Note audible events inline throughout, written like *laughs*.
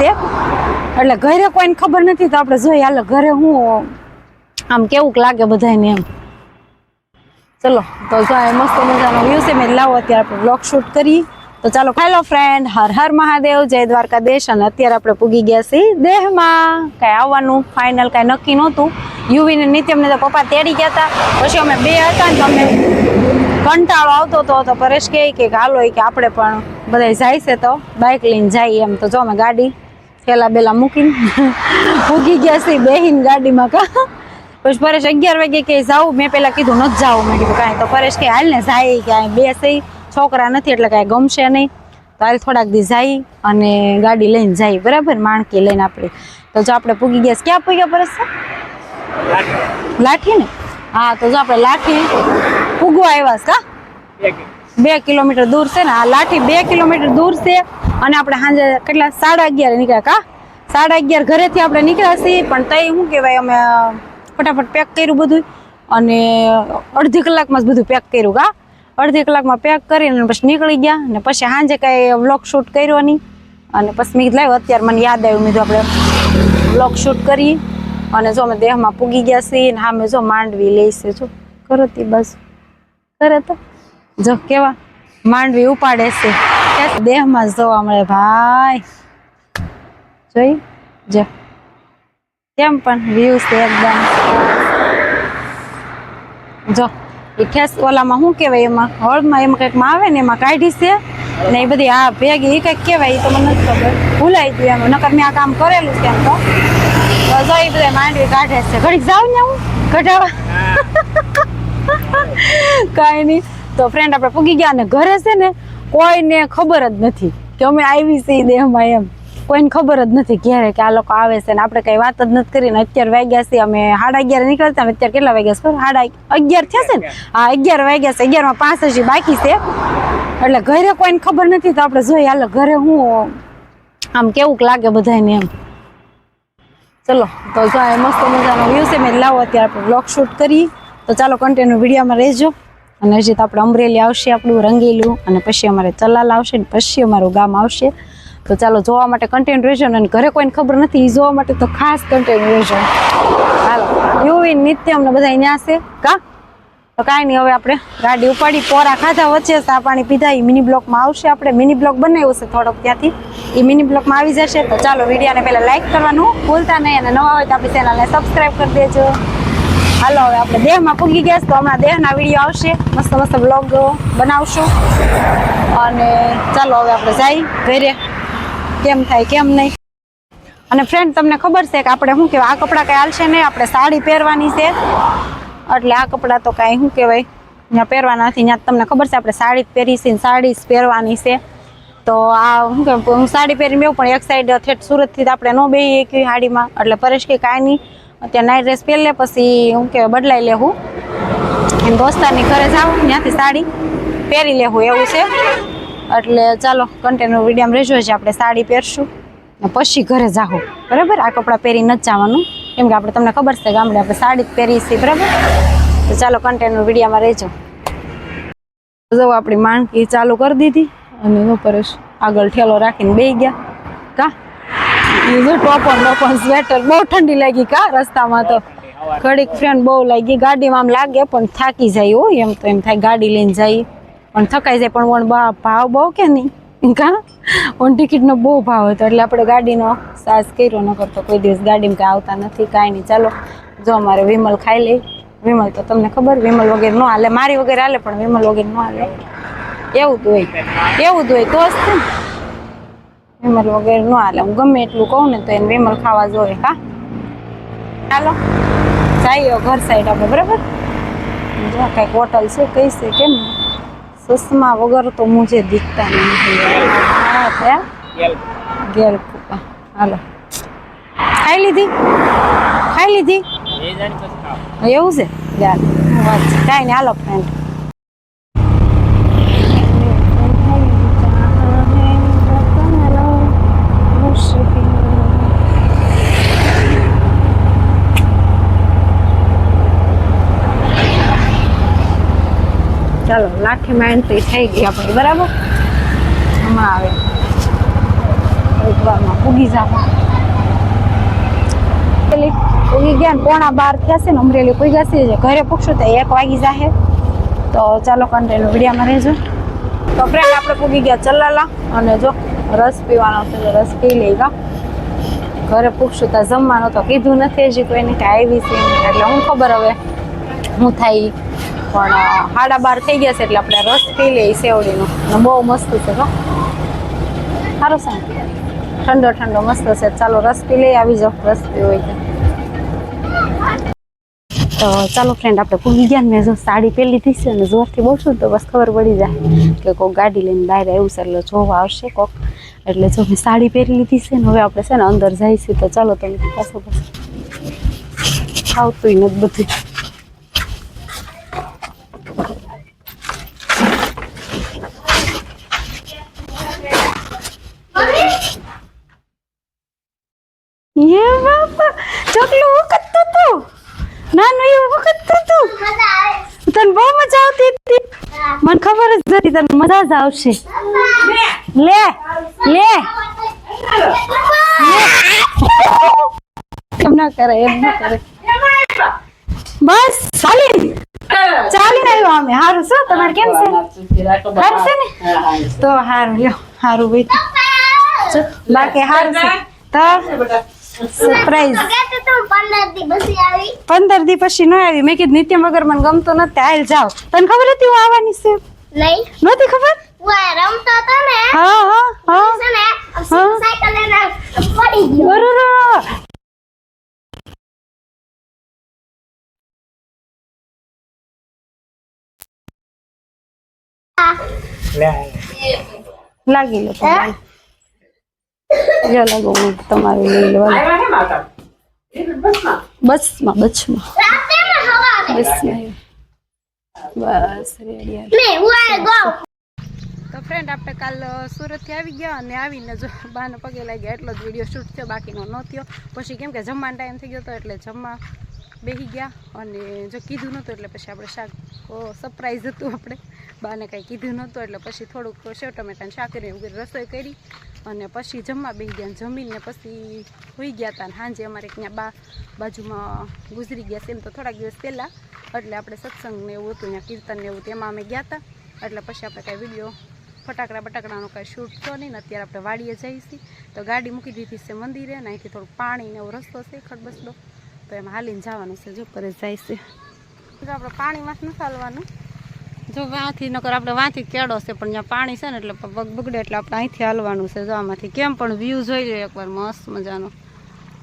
છે. એટલે ઘરે કોઈને ખબર નથી તો આપણે જોઈએ, હાલો ઘરે હું, આમ કેવું લાગે બધાને એમ. ચલો, તો જો મસ્ત મજાનો વ્યૂ છે મેં લાવો, અત્યારે આપણે બ્લોગ શૂટ કરી. તો ચાલો હેલો ફ્રેન્ડ હર હર મહાદેવ, જય દ્વારકાધીશ. અને અત્યારે આપણે પૂગી ગયા છીએ દેહમાં. કાંઈ આવવાનું ફાઇનલ કાંઈ નક્કી નહોતું. યુવીને નિત્યમને તો પપ્પા તેડી ગયા હતા. પછી અમે બે હતા ને તો કંટાળો આવતો હતો, તો પરેશ કહે કે હાલો કે આપણે પણ બધા જાય છે તો બાઇક લઈને જઈએ એમ. તો જો અમે ગાડી થેલા બેલા મૂકીને *laughs* પૂગી ગયા છે બેહીન ગાડીમાં કા. પછી પરેશ અગિયાર વાગે કે જાઉં. મેં પેલા કીધું નથી જાવું મેં કીધું કાંઈ તો પરેશ કે હાલ ને જાય ક્યાંય બેસે. છોકરા નથી એટલે કાંઈ ગમશે નહીં. તો હાલ થોડાક દી જાય અને ગાડી લઈને જાય. બરાબર? માણકી લઈને આપણે. તો જો આપણે પૂગી ગયા. ક્યાં પૂગ્યા પરેશ લાઠી. ને? હા તો જો આપણે લાઠી પૂગવા આવ્યા કા? બે કિલોમીટર દૂર છે ને, આ લાઠી બે કિલોમીટર દૂર છે અને આપણે સાંજે કેટલા? સાડા અગિયાર નીકળ્યા કા? સાડા અગિયાર ઘરેથી આપણે નીકળ્યા છીએ, પણ તઈ શું કહેવાય, અમે ફટાફટ પેક કર્યું બધું અને અડધી કલાકમાં જ બધું પેક કર્યું કા? અડધી કલાકમાં પેક કરીને પછી નીકળી ગયા અને પછી સાંજે કાંઈ વ્લોગ શૂટ કર્યો નહીં. અને પછી મેં કીધું અત્યારે મને યાદ આવ્યું, મેં આપણે વ્લોગ શૂટ કરી અને જો અમે દેહમાં પૂગી ગયા છીએ ને મેં જો માંડવી લઈશે જો. કરતી બસ. કરે તો. જો કેવા માંડવી ઉપાડે છે. દેહમાં જ જોવા મળે ભાઈ. જોઈ? જો. કેમ પણ વ્યૂ છે એકદમ. જો એ ઠેસ ઓલામાં શું કહેવાય? એમાં હળમાં એમાં કંઈકમાં આવે ને એમાં કાઢી છે. ને એ બધી આ ભેગી એ કંઈક કહેવાય એ તો મને નથી ખબર. ભૂલાઈ ગયું એમ. નકર મેં આ કામ કરેલું છે એમ તો. તો જો એ બધા માંડવી કાઢે છે. ઘડીક જાઉં ને હું? કઢાવા. કાંઈ નહીં. તો ફ્રેન્ડ આપણે પૂગી ગયા અને ઘરે છે ને, કોઈને ખબર જ નથી કે અમે આવી છીએ દેહમાં એમ કોઈને ખબર જ નથી ક્યારે કે આ લોકો આવે છે ને. આપણે કઈ વાત જ નથી કરીને અત્યારે વાગ્યા છે, અમે સાડા અગિયાર નીકળતા અત્યારે કેટલા વાગ્યા છે? સાડા અગિયાર થયા છે ને? હા, અગિયાર વાગ્યા છે, અગિયારમાં પાંચ હજી બાકી છે. એટલે ઘરે કોઈને ખબર નથી તો આપણે જોઈએ, હાલો ઘરે હું, આમ કેવું લાગે બધાને એમ. ચલો, તો જો મસ્ત મજાનો વ્યૂ છે મેં લાવો, અત્યારે આપણે બ્લોગ શૂટ કરી તો ચાલો કન્ટેન્ટ વિડીયોમાં રહેજો. અને હજી તો આપણે અમરેલી આવશે આપણું રંગીલું અને પછી અમારે ચલાલ આવશે ને પછી અમારું ગામ આવશે. તો ચાલો જોવા માટે કન્ટેન્ટ રહેજો અને ઘરે કોઈને ખબર નથી એ જોવા માટે તો ખાસ કન્ટેન્ટ રહેજો હાલો, યુવી નિત્ય અમને બધા અહીંયા છે. કા? તો કાંઈ નહીં, હવે આપણે ગાડી ઉપાડી, પોરા ખાધા, વચ્ચે ચા પાણી પીધા એ મિની બ્લોકમાં આવશે આપણે. મિની બ્લોક બનાવ્યો છે થોડોક ત્યાંથી. એ મિની બ્લોકમાં આવી જશે. તો ચાલો વિડીયોને પહેલાં લાઇક કરવાનું. ભૂલતા નહીં અને નવા હોય તો આપણી ચેનલને સબસ્ક્રાઈબ કરી દેજો. હાલો, હવે આપણે દેહમાં પૂગી ગયા તો હમણાં દેહના વીડિયો આવશે. મસ્ત મસ્ત બ્લોગ બનાવશું. અને ચાલો, હવે આપણે જઈ ઘરે. કેમ થાય, કેમ નહીં. અને ફ્રેન્ડ તમને ખબર છે કે આપણે શું કહેવાય? આ કપડાં કાંઈ હાલશે નહીં. આપણે સાડી પહેરવાની છે. એટલે આ કપડાં તો કાંઈ શું કહેવાય? ત્યાં પહેરવાના નથી, ત્યાં તમને ખબર છે, આપણે સાડી પહેરી છે સાડી જ પહેરવાની છે. તો આ શું કહેવાય? હું સાડી પહેરી મેં પણ એક સાઈડ ઠેઠ સુરતથી આપણે ન બેહીએ કે સાડીમાં એટલે પરેશ કે કાંઈ નહીં. અત્યારે નાઇટ ડ્રેસ પહેરી લે પછી શું કહેવાય બદલાઈ લેવું એમ દોસ્તારની ઘરે જાઉં, ત્યાંથી સાડી પહેરી લેવું એવું છે. એટલે ચાલો કન્ટેનર વિડીયામાં રહેજો છે આપણે સાડી પહેરશું. ને પછી ઘરે જાહું. બરાબર? આ કપડાં પહેરી નથી જવાનું. કેમ કે આપણે તમને ખબર છે, ગામડે આપણે સાડી જ પહેરી છીએ, બરાબર? તો ચાલો કન્ટેનર વિડીયામાં રહેજો. જો આપણી માણકી ચાલુ કરી દીધી. અને પરેશ આગળ ઠેલો રાખીને બે ગયા. કા? ટોપન ટોપન સ્વેટર બહુ ઠંડી લાગી કા રસ્તામાં તો. ઘડીક ફ્રેન્ડ બહુ લાગી, ગાડીમાં આમ લાગે પણ થાકી જાય હો, એમ તો એમ થાય ગાડી લઈને જાય. પણ થકાઈ જાય પણ વણ ભાવ બહુ કે નહીં? કા? ઓન ટિકિટનો બહુ ભાવ હતો, એટલે આપણે ગાડીનો સાસ કર્યો ન કરતો કોઈ દિવસ ગાડીમાં કાંઈ આવતા નથી, કાંઈ નહીં. ચાલો, જો અમારે વિમલ ખાઈ લે. વિમલ તો તમને ખબર, વિમલ વગેરે ન હાલે. મારી વગેરે હાલે, પણ વિમલ વગેરે ન હાલે. એવું જ હોય. એવું જ હોય, તો જ વિમલ વગેરે ન હાલે. હું ગમે એટલું કહું ને તો એને વિમલ ખાવા જોઈએ હા? ચાલો. જઈએ ઘર સાઈડ આપણે બરાબર? જો કંઈક હોટલ છે કઈ છે કેમ? સસમા વગર તો મુજે દીખતા નથી. ગેલ કૂપા હાલો. ખાઈ લીધી? ખાઈ લીધી? એવું છે? ચાલ. કાંઈ નહીં હાલો ફ્રેન્ડ લાઠીમાં એન્ટ્રી થઈ ગઈ આપણી બરાબર? હમણાં આવે. એક વારમાં પૂગી જાવ પૂગી ગયા પોણા બાર છે ને અમરેલી પૂગ્યા છે ઘરે પૂછશું તો એક વાગી જાહે. તો ચાલો કન્ટેન્ટ વિડીયામાં રહેજો. તો ફ્રેન્ડ આપણે પૂગી ગયા ચલાલા, અને જો રસ પીવાનો છે રસ પી લઈ ગયા ઘરે પૂછશું તો જમવાનું તો કીધું નથી હજી કોઈને કે આવી છે, એટલે હું ખબર હવે હું થાય. પણ હાડા બાર થઈ ગયા છે એટલે આપણે રસ પી લઈએ સેવડીનો. બહુ મસ્ત છે, હો. સારું સાહેબ ઠંડો ઠંડો, મસ્ત છે. ચાલો, રસ પી લઈ આવી જાઓ. રસ પી હોય તો. તો ચાલો ફ્રેન્ડ આપણે પૂગી ગયા મેં જો સાડી પહેલી થઈ છે અને જોરથી બોલશું ને તો બસ ખબર પડી જાય કે કોઈક ગાડી લઈને બહાર આવ્યું છે એટલે જોવા આવશે કોક. એટલે જો મેં સાડી પહેરી લીધી છે ને, હવે આપણે છે ને અંદર જઈશું છે તો ચાલો તમે પાછું પાછું. આવતું નથી બધું ये બાપા ચોકલું વખત તું નાનું એવું વખત તું તને બહુ મજા આવતી હતી મને ખબર જ નથી તને મજા જ આવશે. લે લે. કેમ ના કરે એમ ના કરે. બસ ચાલી ચાલી આવ્યો અમે. હારું શું? તમારે કેમ છે? હારું છે ને? તો હારું લ્યો હારું ભાઈ બાકી હારું છે. તો સરપ્રાઈઝ પંદર દી પછી ન આવી. મેં કીધું નિત્ય વગર મને ગમતો નથી હાલ જાઓ. તને ખબર હતી હું આવવાની છે? નહીં નહોતી ખબર? રમતો હતો ને હા હા હા. છે ને સાયકલ લઈને પડી ગયો. બરોબર. લાગી લો તમારે. જો લાગો હું તમારું લઈ લેવા બસમાં. બસમાં હવારે બસમાં બસ તો ફ્રેન્ડ આપણે કાલ સુરતથી આવી ગયા અને આવીને જો બાને પગે લાગ્યા. એટલો જ વીડિયો શૂટ થયો બાકીનો ન થયો. પછી કેમ કે જમવાનો ટાઈમ થઈ ગયો હતો એટલે જમવા બેસી ગયા અને જો કીધું નહોતું એટલે પછી આપણે શાક સરપ્રાઈઝ હતું આપણે. બાને કાંઈ કીધું નહોતું, એટલે પછી થોડુંક સેવ ટમેટાને શાકરી એવું રસોઈ કરી અને પછી જમવા બેસી ગયા જમીને પછી હોઈ ગયા હતા સાંજે અમારે ત્યાં બા બાજુમાં ગુજરી ગયા છે એમ તો થોડાક દિવસ પહેલાં, એટલે આપણે સત્સંગને એવું હતું ત્યાં કીર્તન ને એવું તેમાં અમે ગયા હતા એટલે પછી આપણે કાંઈ વીડિયો ફટાકડા બટાકડાનો કાંઈ શૂટ તો નહીં અત્યારે આપણે વાડીએ છીએ. તો ગાડી મૂકી દીધી છે મંદિરે અને અહીંથી થોડુંક પાણી ને એવો રસ્તો છે ખડબસડો તો એમાં હાલીને જવાનું છે, જો કરે જાય છે. જો આપણે પાણીમાં નથી હાલવાનું. જો વાંથી, નકર આપણે વાંથી કેળો છે, પણ ત્યાં પાણી છે ને, એટલે પગ બગડે એટલે આપણે અહીંથી હાલવાનું છે, જો કેમ પણ વ્યૂ જોઈ લો એકવાર, મસ્ત મજાનો.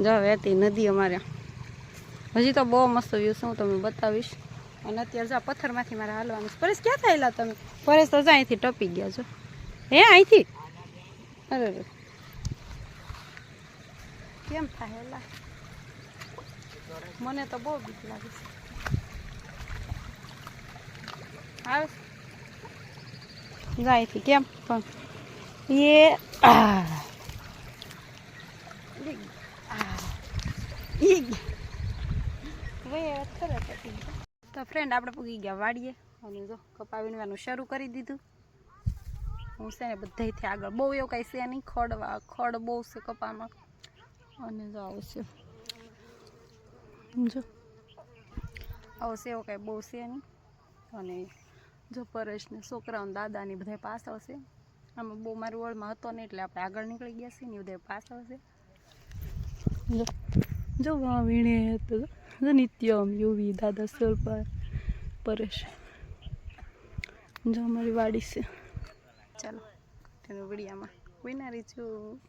જો વહેતી નદી અમારે. હજી તો બહુ મસ્ત વ્યૂ છે, હું તમને બતાવીશ. અને અત્યારે જો પથ્થરમાંથી મારે હાલવાનું છે. પરેશ, ક્યાં થયેલા તમે? પરેશ તો જો અહીંથી ટપી ગયા છો. હે, અહીંથી? અરે કેમ થાય મને તો બહુ બીક લાગે છે. આવે જાય અહીંથી કેમ? પણ એ. તો ફ્રેન્ડ આપણે પૂગી ગયા વાડીએ. અને જો, કપા વીણવાનું શરૂ કરી દીધું. હું છે ને બધાયથી આગળ. બહુ એવું કાંઈ છે નહીં. ખડવા, ખડ બહુ છે કપામાં. અને જો આવું છે. જો. આવું છે એવું કાંઈ બહુ છે નહીં. અને જો પરેશ ને દાદાની બધા પાસ આવશે આમાં બહુ મારી ઓળમાં હતો નહીં એટલે આપણે આગળ નીકળી ગયા છીએ ને બધા પાસ આવશે જો જો વીણે તો નિત્યમ યુવી દાદા સ્વલ્પા પરેશ. જો અમારી વાડી છે. ચાલો, તેનું વિડીયામાં વિનારી છું.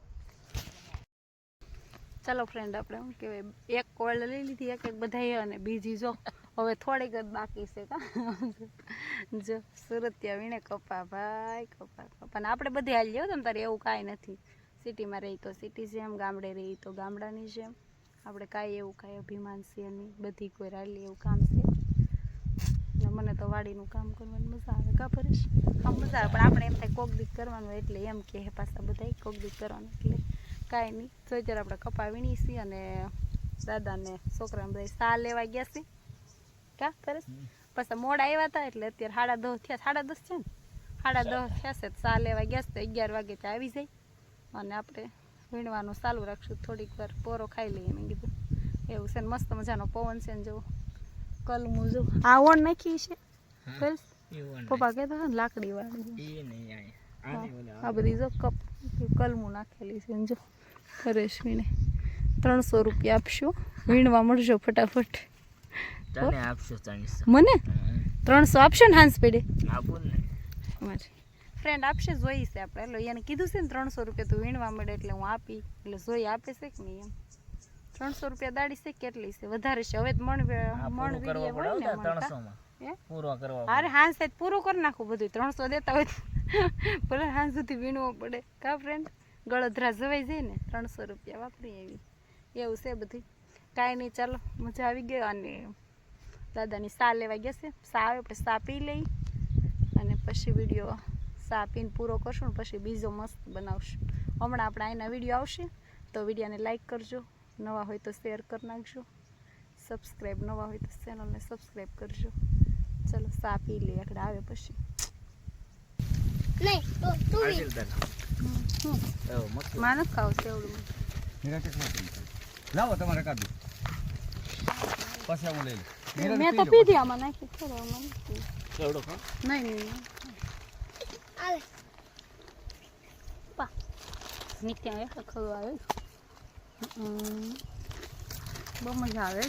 ચાલો ફ્રેન્ડ આપણે શું કહેવાય, એક કોળ લઈ લીધી એક એક બધાએ અને બીજી જો. હવે થોડીક જ બાકી છે. કા જો ત્યાં વીણે કપા ભાઈ, કપા કપા. અને આપણે બધી હાલી જાવ તમે તારે એવું કાંઈ નથી. સિટીમાં રહી તો સિટી જેમ, ગામડે રહી તો ગામડાની જેમ. આપણે કાંઈ એવું કાંઈ અભિમાન છે નહીં. બધી કોઈ રાલી એવું કામ છે. મને તો વાડીનું કામ કરવાની મજા આવે. કા પરેશ? આમ મજા આવે, પણ આપણે એમ થાય કોક દીક કરવાનું એટલે એમ કે પાછા બધા કોક દીક કરવાનું એટલે કાંઈ નહીં. તો અત્યારે આપણે કપા વીણી છીએ અને દાદાને, છોકરાને બધા સા લેવા ગયા છે કા પરેશ પાછા મોડા આવ્યા હતા એટલે અત્યારે સાડા દસ થયા સાડા દસ છે ને? સાડા દસ થયા છે સા લેવા ગયા છે તો અગિયાર વાગે ત્યાં આવી જાય. અને આપણે વીણવાનું ચાલુ રાખશું થોડીક વાર પોરો ખાઈ લઈએ મેં કીધું. એવું છે ને મસ્ત મજાનો પવન છે ને જો. કલમું જો. આ ઓણ નાખી છે. બસ. પપ્પા કહેતા હતા ને લાકડી વાળી. આ બધી જો કપ કલમું નાખેલી છે ને જો. રેશમીને ત્રણસો રૂપિયા આપશું. વીણવા મળજો ફટાફટ. તને આપશો ત્રણસો. મને? ત્રણસો આપશો ને હાંસ પેડે આપું ને. ફ્રેન્ડ આપશે જોઈ છે આપણે. એટલે એને કીધું છે ને ત્રણસો રૂપિયા તું વીણવા મળે એટલે હું આપી. એટલે જોઈ આપે છે કે નહીં એમ. ત્રણસો રૂપિયા દાડી છે કેટલી છે? વધારે છે. હવે મણ મણ વીડિયો હોય ને હો ત્રણસો કા? માં પૂરો કરવા અરે હાંસ સાહેબ પૂરું કરી નાખું બધું. ત્રણસો દેતા હોય *laughs* ભલે હાંસ સુધી વીણવો પડે. કા ફ્રેન્ડ ગળધરા જવાઈ જાય ને. ત્રણસો રૂપિયા વાપરી આવી એવું છે બધું કાંઈ નહીં ચાલો. મજા આવી ગઈ. અને દાદાની સા લેવા ગયા છે સા આવે પછી સા પી લઈ અને પછી વીડિયો સા પીને પૂરો કરશું ને પછી બીજો મસ્ત બનાવશું હમણાં આપણે અહીંના વીડિયો આવશે તો વિડીયોને લાઈક કરજો નવા હોય તો શેર કરી નાખજો સબસ્ક્રાઈબ નવા હોય તો ચેનલને સબસ્ક્રાઈબ કરજો ચલો સા પી લઈએ આગળ આવે પછી માનસ ખાવું છે લાવો તમારે કાઢું પછી આવું લઈ લઉં મેં તો પીધી આમાં નાખી ખરો આમાં ખા? નહીં નહીં હાલે પા. નિત્યા આવે ખરું આવે. બહુ મજા આવે.